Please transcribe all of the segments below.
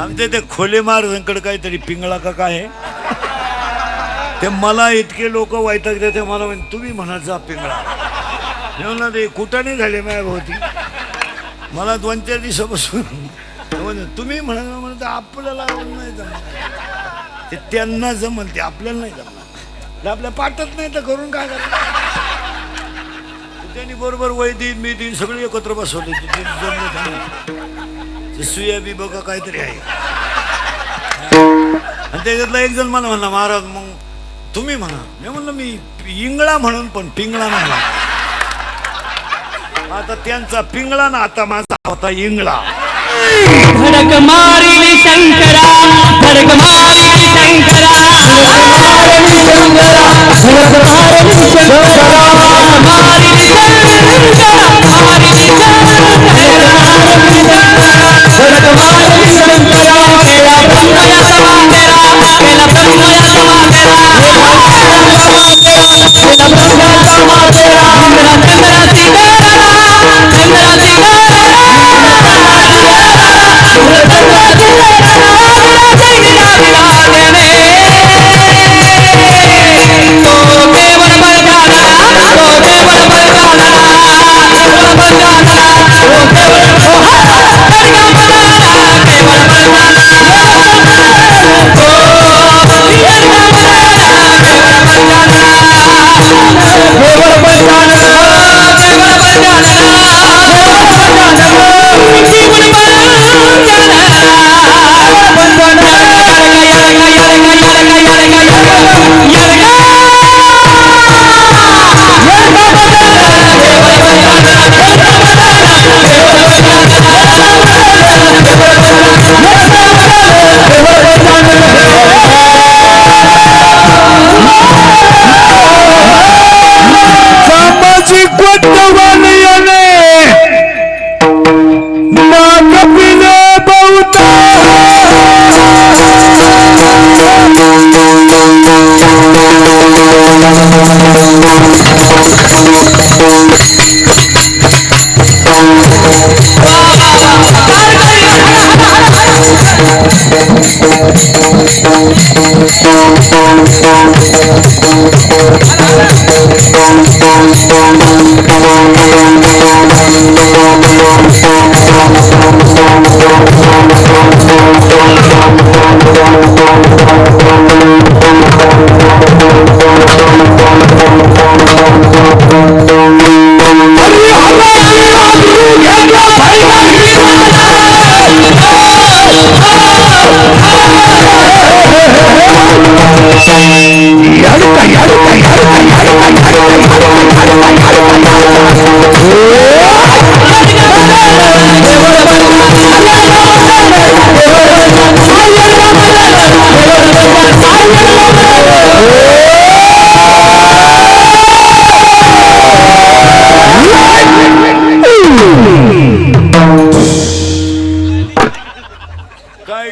आमच्या ते खोले महाराजांकडे काहीतरी पिंगळा का काय आहे? ते मला इतके लोक वैतागते ते मला म्हणे तुम्ही म्हणायचा पिंगळा. मी म्हणलं ते कुठं झाले माझ्या भोवती? मला दोन चार दिवसापासून तुम्ही म्हणा म्हणत आपल्याला नाही जमत ते त्यांना जमल ते आपल्याला नाही जमणार. आपल्या पाठत नाही तर करून काय करणार? त्यांनी बरोबर वय मी दिन सगळे एकत्र बसवले जमले सुया बी बघा काहीतरी आहे. आणि त्याच्यातला एक जण मला म्हणला महाराज मग तुम्ही म्हणा. मी म्हणलं मी इंगळा म्हणून पण पिंगळा म्हणा. आता त्यांचा पिंगळा ना आता माझा होता इंगळा. धडक मारिली शंकरा.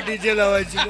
ডিজে লাগাইছিল